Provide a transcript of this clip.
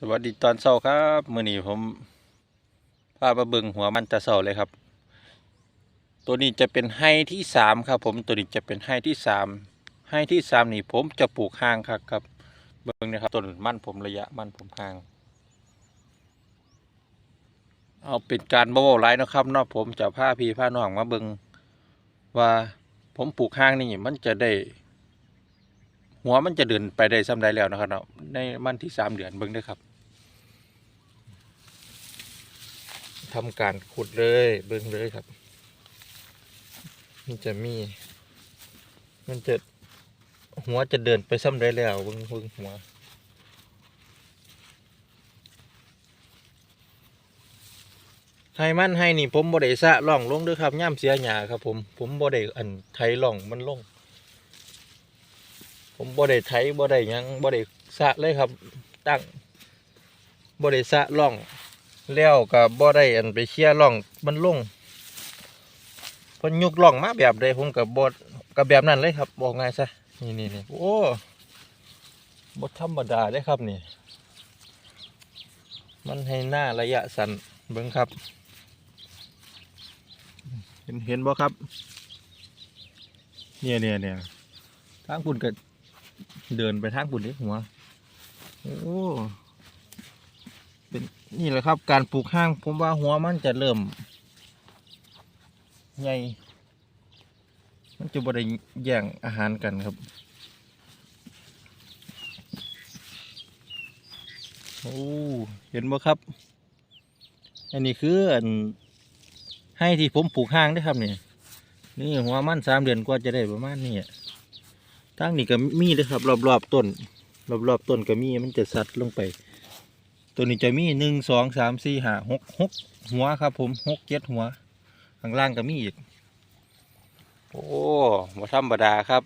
สวัสดีตอนเช้าครับมื้อนี้ผมพามาเบิ่งหัวมันแตะเช้าเลยครับ ตัวนี้จะเป็นไฮที่สามครับ ผมตัวนี้จะเป็นไฮที่สามไฮที่สามนี่ผมจะปลูกห่างครับครับ เบิ่งนะครับต้นมันผมระยะมันผมห่าง เอาเป็นการบ่เว้าหลายเนะครับนาะผมจะพาพี่พาน้องมาเบิ่งว่าผมปลูกห่างนี่มันจะได้ หัวมันจะเดินไปได้ซ้ำใดแล้วนะครับเนาะในมันที่สามเดือนเบิ่งเด้วยครับทำการขุดเลยเบิ่งเลยครับ มันจะมี มันจะหัวจะเดินไปซ้ำใดแล้วเบิ่งเบิ่งหัวให้มันให้นี่ผมบ่ได้สะล่องลงด้วยครับย่ำเสียหญ้าครับผมผมบ่ได้อันไถล่องมันลง ผมบ่ได้ไถบ่ได้ยังบ่ได้สะเลยครับ ตั้งบ่ได้สะล่องแล้วก็บ่ได้อันไปเคลียล่องมันลงพนยุกล่องมาแบบใดผมก็บ่ก็แบบนั้นเลยครับ บอกง่ายซะนี่นี่นี่โอ้บ่ธรรมดาเด้ครับนี่ มันให้หน้าระยะสั้นเบิ่งครับ เห็นเห็นบ่ครับ เนี่ยเนี่ยเนี่ยทางคุณก็ เดินไปทางปุ่นเล็กหัวโอ้เป็นนี่แหละครับ การปลูกห้างผมว่าหัวมันจะเริ่มใหญ่มันจะบ่ได้แย่งอาหารกันครับ โอ้เห็นบ่ครับ อันนี้คืออันให้ที่ผมปลูกห้างได้ครับเนี่ยนี่หัวมันสามเดือนกว่าจะได้ประมาณนี้ อะทางนี้ก็มีเลยครับ รอบๆต้น รอบๆต้นก็มีมันจะสัดลงไป ตัวนี้จะมีหนึ่งสองสามสี่ห้าหกหกหัวครับ ผมหกเจ็ดหัวข้างล่างก็มีอีก โอ้มาธรรมดาครับ